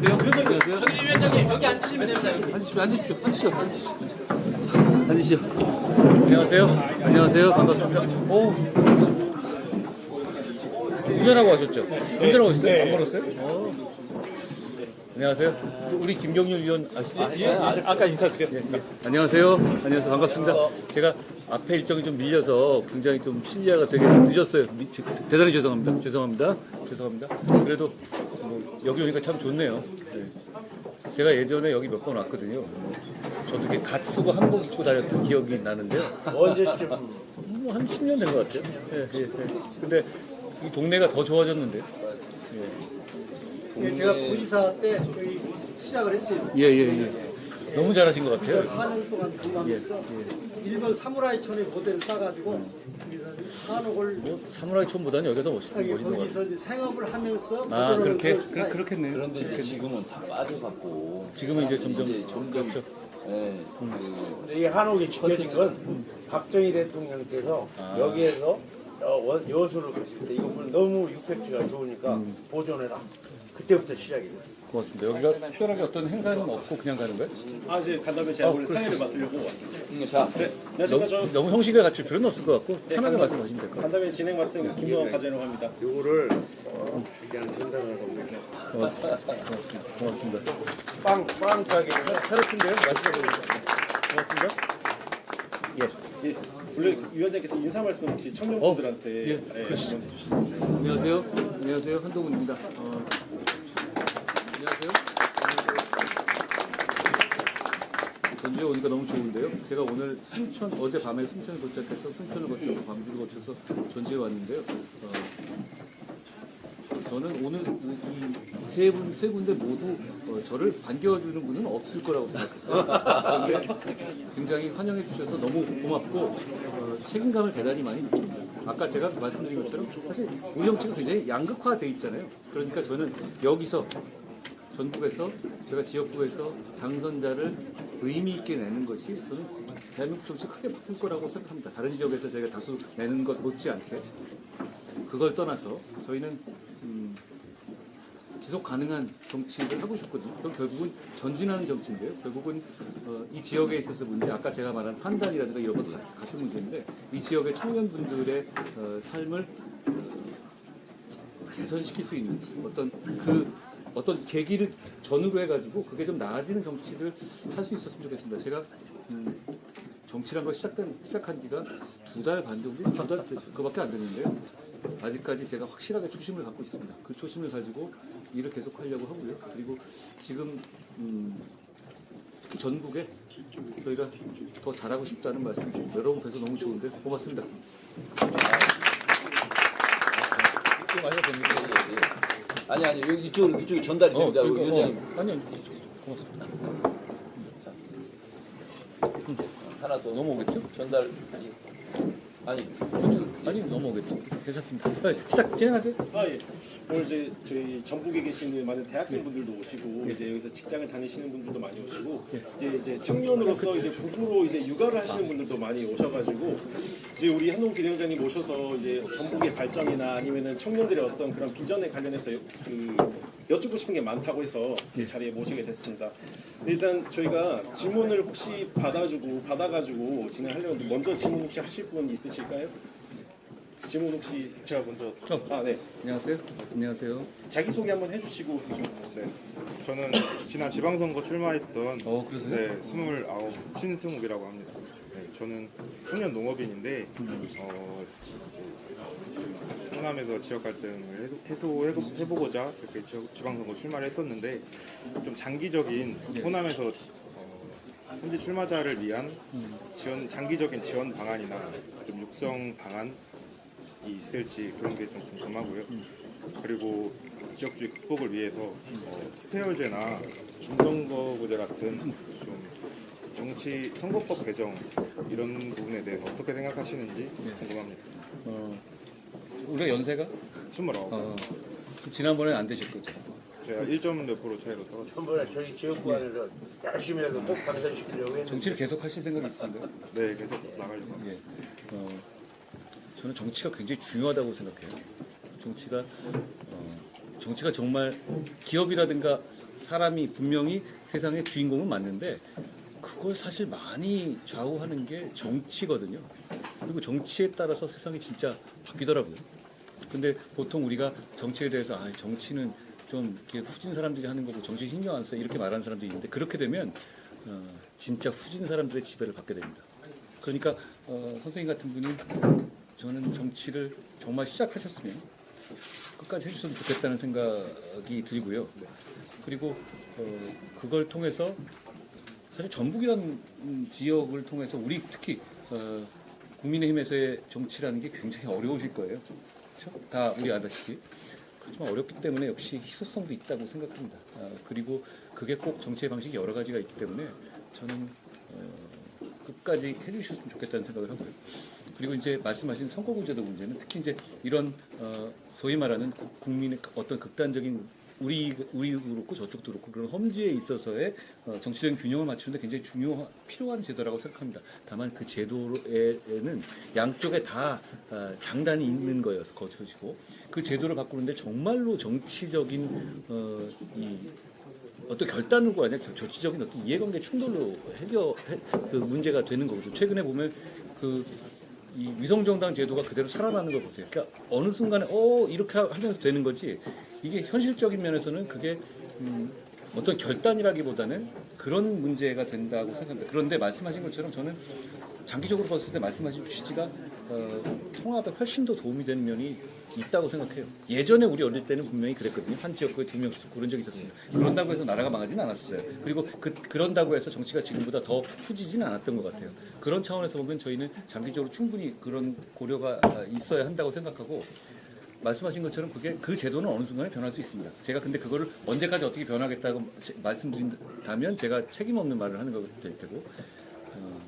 안녕하세요. 안녕하세요. 저기 위원장님 여기 앉으시면 됩니다. 여기. 앉으십시오. 앉으십시오. 앉으십시오. 앉으십시오. 앉으시오. 안녕하세요. 안녕하세요. 반갑습니다. 오. 운전하고 하셨죠? 운전하고 있어요? 안 걸었어요? 어. 안녕하세요. 우리 김경률 위원 아시죠? 아까 인사드렸습니다. 안녕하세요. 안녕하세요. 반갑습니다. 제가 앞에 일정이 좀 밀려서 굉장히 좀 실례가 되게 좀 늦었어요. 미- 대단히 죄송합니다. 죄송합니다. 죄송합니다. 그래도 뭐 여기 오니까 참 좋네요. 네. 제가 예전에 여기 몇 번 왔거든요. 저도 이렇게 갓 쓰고 한복 입고 다녔던 기억이 나는데요. 언제쯤 뭐 한 10년 된 것 같아요. 예, 예, 예. 근데 이 동네가 더 좋아졌는데. 예, 제가 구이사 때 거의 시작을 했어요. 예, 예, 예. 너무 잘하신 것 같아요. 그래서 4년 동안 근무하면서 일본 사무라이 촌의 모델을 따가지고 거기서 한옥을 뭐 사무라이 촌보다는 여기가 더 멋있, 멋있는 것 같아요. 거기서 이제 생업을 하면서 아, 그렇게? 그 그. 그렇겠네요. 그런데 이제 지금은 다 빠져갖고 지금은 이제 점점 이제 점점 그렇죠. 예, 그이 한옥이 지켜진 건 박정희 대통령께서 여기에서 어, 원- 여수를 가실 때 이거 보면 너무 육백지가 좋으니까 보존해라. 그때부터 시작이 됐어요. 고맙습니다. 여기가 특별하게 어떤 행사는 없고 그냥 가는 거예요? 아, 이제 간담회 제가 오늘 상의를 맡으려고 왔습니다. 음, 자 네, 안녕하십니까. 저 너무, 형식을 갖출 필요는 없을 것 같고 편하게 간담회- 말씀하시면 될 것 같아요. 간담회 진행 맡은 김동환 과장이라고 합니다. 요거를 어, 그냥 전달을 하고 고맙습니다. 고맙습니다. 고맙습니다. 빵, 빵 가게에서 캐럿인데요? 맛있게 보겠습니다. 고맙습니다. 예, 원래 위원장께서 인사 말씀 혹시 청년분들한테 예, 예, 그러시죠. 한번 해주셨습니다. 안녕하세요. 안녕하세요. 한동훈입니다. 어, 안녕하세요. 전주에 오니까 너무 좋은데요. 제가 오늘 순천 어제 밤에 순천에 도착해서 순천을 거쳐서 광주를 거쳐서 전주에 왔는데요. 어, 저는 오늘 이세 분, 세 군데 모두 어, 저를 반겨주는 분은 없을 거라고 생각했어요. 그런데 굉장히 환영해 주셔서 너무 고맙고 어, 책임감을 대단히 많이 느낍니다. 아까 제가 말씀드린 것처럼 사실 우리 정치가 굉장히 양극화돼 있잖아요. 그러니까 저는 여기서 전국에서 제가 지역구에서 당선자를 의미 있게 내는 것이 저는 대한민국 정치 크게 바뀔 거라고 생각합니다. 다른 지역에서 저희가 다수 내는 것 못지않게 그걸 떠나서 저희는 음, 지속 가능한 정치를 하고 싶거든요. 그럼 결국은 전진하는 정치인데요. 결국은 어, 이 지역에 있어서 문제, 아까 제가 말한 산단이라든가 이런 것도 같- 같은 문제인데 이 지역의 청년분들의 어, 삶을 어, 개선시킬 수 있는 어떤 그 어떤 계기를 전후로 해가지고 그게 좀 나아지는 정치를 할 수 있었으면 좋겠습니다. 제가 음, 정치란 걸 시작된 시작한 지가 두 달 반 정도, 두 달 그밖에 안 됐는데요. 아직까지 제가 확실하게 초심을 갖고 있습니다. 그 초심을 가지고 일을 계속 하려고 하고요. 그리고 지금 음, 특히 전국에 저희가 더 잘하고 싶다는 말씀 좀 여러분 뵈서 너무 좋은데 고맙습니다. 좀 많이 됩니까? 아니 아니 여기 이쪽으로 이쪽이 전달이 됩니다. 우리 위원장님 아니 고맙습니다. 하나 더 넘어오겠죠? 전달 아니 아니 넘어오겠죠? 괜찮습니다. 네, 시작 진행하세요. 아, 예. 오늘 이제 저희 전국에 계시는 많은 대학생분들도 오시고 이제 여기서 직장을 다니시는 분들도 많이 오시고 이제 이제 청년으로서 이제 부부로 이제 육아를 하시는 분들도 많이 오셔가지고 이제 우리 한동 비대위원장님 모셔서 이제 전국의 발전이나 아니면은 청년들의 어떤 그런 비전에 관련해서 여- 그 여쭙고 싶은 게 많다고 해서 이 자리에 모시게 됐습니다. 일단 저희가 질문을 혹시 받아주고 받아가지고 진행하려는데 먼저 질문 혹시 하실 분 있으실까요? 질문 혹시 제가 먼저 아 네. 안녕하세요. 안녕하세요. 자기 소개 한번 해주시고 좀 있어요. 저는 지난 지방선거 출마했던 어 그러세요? 네, 29 신승욱이라고 합니다. 네, 저는 청년 농업인인데 어, 이제 호남에서 지역 갈등을 해소, 해소 해보고자 이렇게 지역, 지방선거 출마를 했었는데 좀 장기적인 호남에서 어, 현재 출마자를 위한 지원 장기적인 지원 방안이나 좀 육성 방안이 있을지 그런 게 좀 궁금하고요. 그리고 지역주의 극복을 위해서 어, 특혜열제나 중선거구제 같은 좀 정치 선거법 개정 이런 부분에 대해서 어떻게 생각하시는지 궁금합니다. 어, 우리가 연세가 29. 어, 지난번에 안 되실 거죠? 제가 1점 몇 프로 차이로 떨어졌어요. 한번에 저희 지역구 안에서 열심히 해서 꼭 당선시키려고 했는데 정치를 계속 하실 생각이 있으신가요? 네, 계속 나가려고 합니다. 예. 어, 저는 정치가 굉장히 중요하다고 생각해요. 정치가 어, 정치가 정말 기업이라든가 사람이 분명히 세상의 주인공은 맞는데 그걸 사실 많이 좌우하는 게 정치거든요. 그리고 정치에 따라서 세상이 진짜 바뀌더라고요. 근데 보통 우리가 정치에 대해서 아, 정치는 좀 이렇게 후진 사람들이 하는 거고 정치 신경 안 써 이렇게 말하는 사람들이 있는데 그렇게 되면 어, 진짜 후진 사람들의 지배를 받게 됩니다. 그러니까 어, 선생님 같은 분이 저는 정치를 정말 시작하셨으면 끝까지 해주셨으면 좋겠다는 생각이 들고요. 그리고 어, 그걸 통해서 사실 전북이라는 음, 지역을 통해서 우리 특히 어, 국민의힘에서의 정치라는 게 굉장히 어려우실 거예요. 그렇죠? 다 우리 아다시피 그렇지만 어렵기 때문에 역시 희소성도 있다고 생각합니다. 아, 그리고 그게 꼭 정치의 방식이 여러 가지가 있기 때문에 저는 어, 끝까지 해주셨으면 좋겠다는 생각을 하고요. 그리고 이제 말씀하신 선거구제도 문제는 특히 이제 이런 어, 소위 말하는 국- 국민의 어떤 극단적인 우리 우리도 그렇고 저쪽도 그렇고 그런 험지에 있어서의 어, 정치적인 균형을 맞추는데 굉장히 중요한 필요한 제도라고 생각합니다. 다만 그 제도에는 양쪽에 다 어, 장단이 있는 거여서 거쳐지고 그 제도를 바꾸는데 정말로 정치적인 어, 이 어떤 결단으로 아니라 저- 정치적인 어떤 이해관계 충돌로 해결 해- 그 문제가 되는 거거든요. 최근에 보면 그 이 위성정당 제도가 그대로 살아나는 걸 보세요. 그러니까 어느 순간에 어 이렇게 하면서 되는 거지 이게 현실적인 면에서는 그게 음, 어떤 결단이라기보다는 그런 문제가 된다고 생각합니다. 그런데 말씀하신 것처럼 저는 장기적으로 봤을 때 말씀하신 취지가 어, 통합에 훨씬 더 도움이 되는 면이 있다고 생각해요. 예전에 우리 어릴 때는 분명히 그랬거든요. 한 지역구에 두 명씩 그런 적이 있었어요. 그런다고 해서 나라가 망하지는 않았어요. 그리고 그, 그런다고 해서 정치가 지금보다 더 후지지는 않았던 것 같아요. 그런 차원에서 보면 저희는 장기적으로 충분히 그런 고려가 아, 있어야 한다고 생각하고 말씀하신 것처럼 그게 그 제도는 어느 순간에 변할 수 있습니다. 제가 근데 그거를 언제까지 어떻게 변하겠다고 제- 말씀드린다면 제가 책임 없는 말을 하는 것될 테고 어,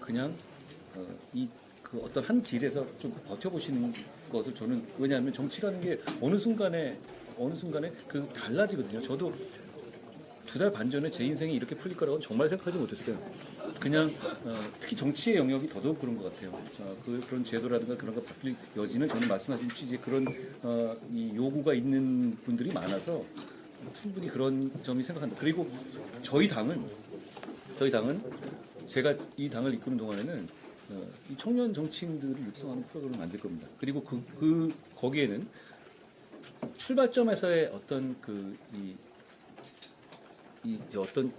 그냥 어, 이 그 어떤 한 길에서 좀 버텨보시는 것을 저는 왜냐하면 정치라는 게 어느 순간에 어느 순간에 그 달라지거든요. 저도 두 달 반 전에 제 인생이 이렇게 풀릴 거라고는 정말 생각하지 못했어요. 그냥 어, 특히 정치의 영역이 더더욱 그런 것 같아요. 어, 그, 그런 제도라든가 그런 거 바뀔 여지는 저는 말씀하신 취지의 그런 어, 이 요구가 있는 분들이 많아서 충분히 그런 점이 생각한다. 그리고 저희 당은 저희 당은 제가 이 당을 이끄는 동안에는 어, 이 청년 정치인들을 육성하는 프로그램을 만들 겁니다. 그리고 그, 그 거기에는 출발점에서의 어떤 그 이 이 이제 어떤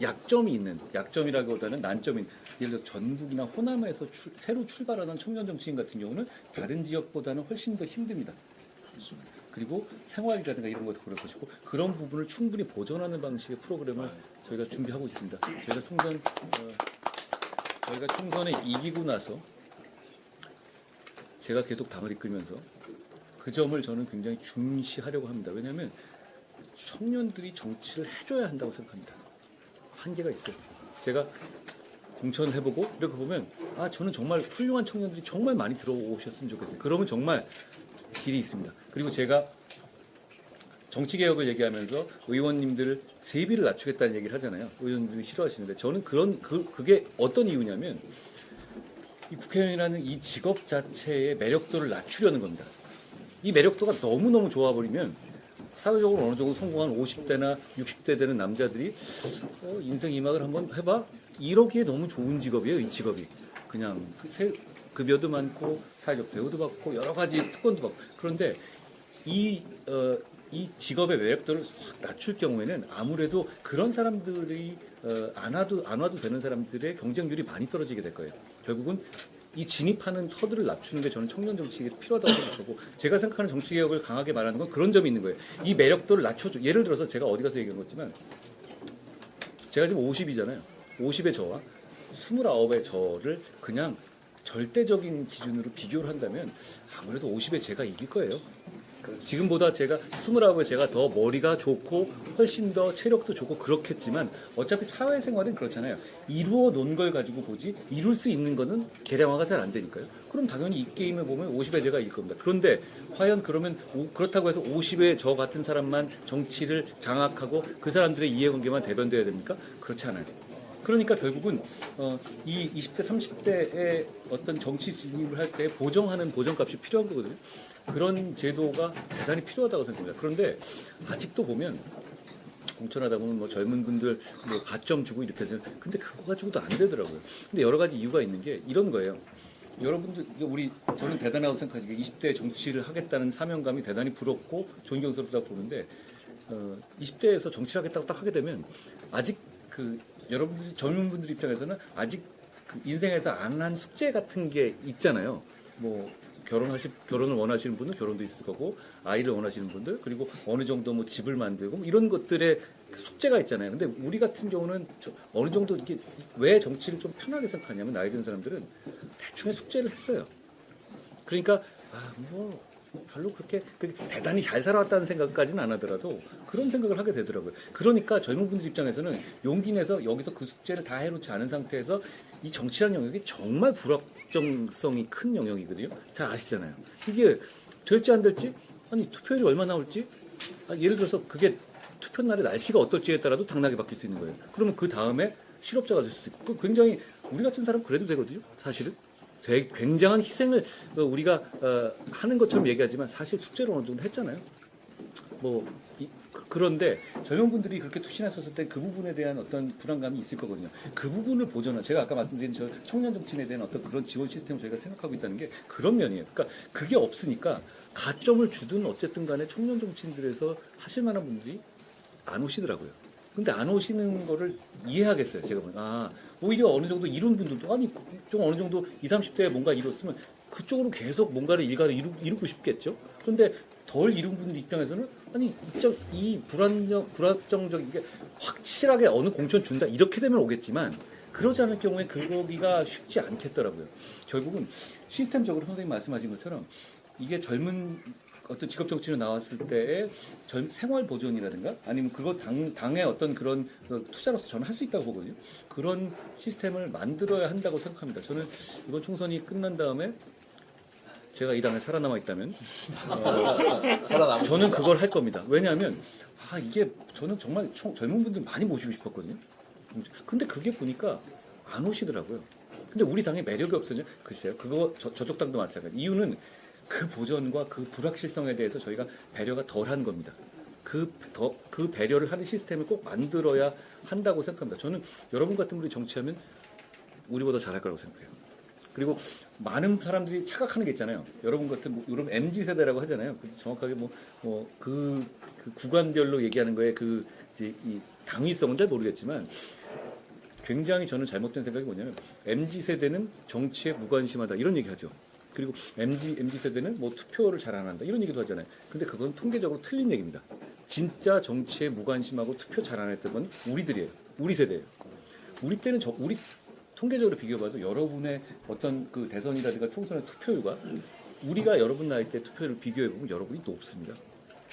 약점이 있는 약점이라기보다는 있는 예를 들어 전북이나 호남에서 출- 새로 출발하는 청년 정치인 같은 경우는 다른 지역보다는 훨씬 더 힘듭니다. 그리고 생활이라든가 이런 것도 그럴 것이고 그런 부분을 충분히 보존하는 방식의 프로그램을 저희가 준비하고 있습니다. 저희가 총선 어, 저희가 총선에 이기고 나서 제가 계속 당을 이끌면서 그 점을 저는 굉장히 중시하려고 합니다. 왜냐하면 청년들이 정치를 해줘야 한다고 생각합니다. 한계가 있어요. 제가 공천을 해보고 이렇게 보면 아 저는 정말 훌륭한 청년들이 정말 많이 들어오셨으면 좋겠어요. 그러면 정말 길이 있습니다. 그리고 제가 정치 개혁을 얘기하면서 의원님들 세비를 낮추겠다는 얘기를 하잖아요. 의원님들이 싫어하시는데 저는 그런 그 그게 어떤 이유냐면 이 국회의원이라는 이 직업 자체의 매력도를 낮추려는 겁니다. 이 매력도가 너무 너무 좋아 버리면 사회적으로 어느 정도 성공한 50대나 60대 되는 남자들이 어, 인생 이막을 한번 해봐. 이러기에 너무 좋은 직업이에요 이 직업이. 그냥 그 세- 급여도 많고 사회적 대우도 받고 여러 가지 특권도 받고. 그런데 이, 어, 이 직업의 매력도를 확 낮출 경우에는 아무래도 그런 사람들이 어, 안 와도 안 와도 되는 사람들의 경쟁률이 많이 떨어지게 될 거예요. 결국은 이 진입하는 터들을 낮추는 게 저는 청년 정치에 필요하다고 생각하고 제가 생각하는 정치 개혁을 강하게 말하는 건 그런 점이 있는 거예요. 이 매력도를 낮춰줘. 예를 들어서 제가 어디 가서 얘기한 거지만 제가 지금 50이잖아요. 50의 저와 29의 저를 그냥 절대적인 기준으로 비교를 한다면 아무래도 50의 제가 이길 거예요. 지금보다 제가 29에 제가 더 머리가 좋고 훨씬 더 체력도 좋고 그렇겠지만 어차피 사회생활은 그렇잖아요. 이루어 놓은 걸 가지고 보지 이룰 수 있는 거는 계량화가 잘 안 되니까요. 그럼 당연히 이 게임에 보면 50에 제가 이길 겁니다. 그런데 과연 그러면 오- 그렇다고 해서 50에 저 같은 사람만 정치를 장악하고 그 사람들의 이해관계만 대변돼야 됩니까? 그렇지 않아요. 그러니까 결국은 어, 이 20대, 30대의 어떤 정치 진입을 할 때 보정하는 보정값이 필요한 거거든요. 그런 제도가 대단히 필요하다고 생각합니다. 그런데 아직도 보면 공천하다 보면 뭐 젊은 분들 뭐 가점 주고 이렇게 해서 근데 그거 가지고도 안 되더라고요. 근데 여러 가지 이유가 있는 게 이런 거예요. 여러분들 우리 저는 대단하다고 생각하시고 20대 정치를 하겠다는 사명감이 대단히 부럽고 존경스럽다고 보는데 어, 20대에서 정치를 하겠다고 딱 하게 되면 아직 그 여러분들 젊은 분들 입장에서는 아직 그 인생에서 안 한 숙제 같은 게 있잖아요. 뭐 결혼하시 결혼을 원하시는 분은 결혼도 있을 거고 아이를 원하시는 분들 그리고 어느 정도 뭐 집을 만들고 뭐 이런 것들의 그 숙제가 있잖아요. 근데 우리 같은 경우는 저 어느 정도 이게 왜 정치를 좀 편하게 생각하냐면 나이 든 사람들은 대충의 숙제를 했어요. 그러니까 아뭐 별로 그렇게 그 대단히 잘 살아왔다는 생각까지는 안 하더라도 그런 생각을 하게 되더라고요. 그러니까 젊은 분들 입장에서는 용기 내서 여기서 그 숙제를 다 해놓지 않은 상태에서 이 정치라는 영역이 정말 불확정성이 큰 영역이거든요. 잘 아시잖아요. 이게 될지 안 될지 아니 투표율이 얼마 나올지 아, 예를 들어서 그게 투표 날의 날씨가 어떨지에 따라도 당락이 바뀔 수 있는 거예요. 그러면 그 다음에 실업자가 될 수도 있고 그 굉장히 우리 같은 사람 그래도 되거든요. 사실은 되게 굉장한 희생을 어, 우리가 어, 하는 것처럼 얘기하지만 사실 숙제를 어느 정도 했잖아요. 뭐 이- 그- 그런데 젊은 분들이 그렇게 투신했었을 때 그 부분에 대한 어떤 불안감이 있을 거거든요. 그 부분을 보전한 제가 아까 말씀드린 저 청년 정치인에 대한 어떤 그런 지원 시스템을 저희가 생각하고 있다는 게 그런 면이에요. 그러니까 그게 없으니까 가점을 주든 어쨌든 간에 청년 정치인들에서 하실 만한 분들이 안 오시더라고요. 근데 안 오시는 거를 이해하겠어요. 제가 보면 아 오히려 어느 정도 이룬 분들도 아니 좀 어느 정도 20, 30대에 뭔가 이뤘으면 그쪽으로 계속 뭔가를 일가를 이루, 이루고 싶겠죠. 그런데 덜 이룬 분들 입장에서는 아니 이점 이 불안정 불확정적인 게 확실하게 어느 공천 준다 이렇게 되면 오겠지만 그러지 않을 경우에 그러기가 쉽지 않겠더라고요. 결국은 시스템적으로 선생님 말씀하신 것처럼 이게 젊은 어떤 직업 정치로 나왔을 때의 젊, 생활 보존이라든가 아니면 그거 당, 당의 어떤 그런 그 투자로서 저는 할 수 있다고 보거든요. 그런 시스템을 만들어야 한다고 생각합니다. 저는 이번 총선이 끝난 다음에 제가 이 당에 살아남아 있다면 살아남은 저는 그걸 할 겁니다. 왜냐하면 아 이게 저는 정말 총- 젊은 분들 많이 모시고 싶었거든요. 근데 그게 보니까 안 오시더라고요. 근데 우리 당에 매력이 없어져 글쎄요. 그거 저, 저쪽 당도 마찬가지. 이유는 그 보전과 그 불확실성에 대해서 저희가 배려가 덜한 겁니다. 그, 더, 그 배려를 하는 시스템을 꼭 만들어야 한다고 생각합니다. 저는 여러분 같은 분이 정치하면 우리보다 잘할 거라고 생각해요. 그리고 많은 사람들이 착각하는 게 있잖아요. 여러분 같은 뭐, 여러분 MZ 세대라고 하잖아요. 그 정확하게 뭐뭐그 그 구간별로 얘기하는 거에 그 이제 이 당위성은 잘 모르겠지만 굉장히 저는 잘못된 생각이 뭐냐면 MZ 세대는 정치에 무관심하다 이런 얘기하죠. 그리고 MZ MZ 세대는 뭐 투표를 잘 안 한다 이런 얘기도 하잖아요. 근데 그건 통계적으로 틀린 얘기입니다. 진짜 정치에 무관심하고 투표 잘 안 했던 건 우리들이에요. 우리 세대예요. 우리 때는 저 우리 통계적으로 비교해봐도 여러분의 어떤 그 대선이라든가 총선의 투표율과 우리가 여러분 나이 때 투표율을 비교해보면 여러분이 높습니다.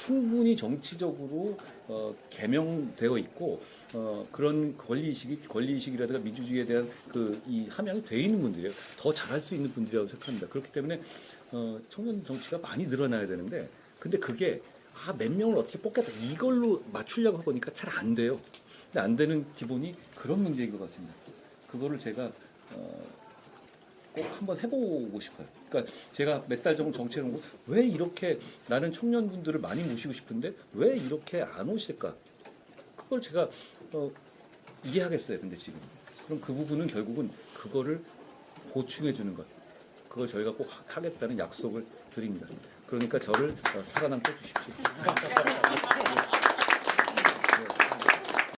충분히 정치적으로 어, 개명되어 있고 어, 그런 권리의식이 권리의식이라든가 민주주의에 대한 그 이 함양이 돼 있는 분들이에요. 더 잘할 수 있는 분들이라고 생각합니다. 그렇기 때문에 어, 청년 정치가 많이 늘어나야 되는데 근데 그게 아, 몇 명을 어떻게 뽑겠다 이걸로 맞추려고 하보니까 잘 안 돼요. 근데 안 되는 기본이 그런 문제인 것 같습니다. 그거를 제가 어, 꼭 한번 해보고 싶어요. 그러니까 제가 몇 달 정도 정치를 하고 왜 이렇게 나는 청년분들을 많이 모시고 싶은데 왜 이렇게 안 오실까? 그걸 제가 어, 이해하겠어요. 근데 지금 그럼 그 부분은 결국은 그거를 보충해 주는 것. 그걸 저희가 꼭 하- 하겠다는 약속을 드립니다. 그러니까 저를 어, 살아남게 해주십시오.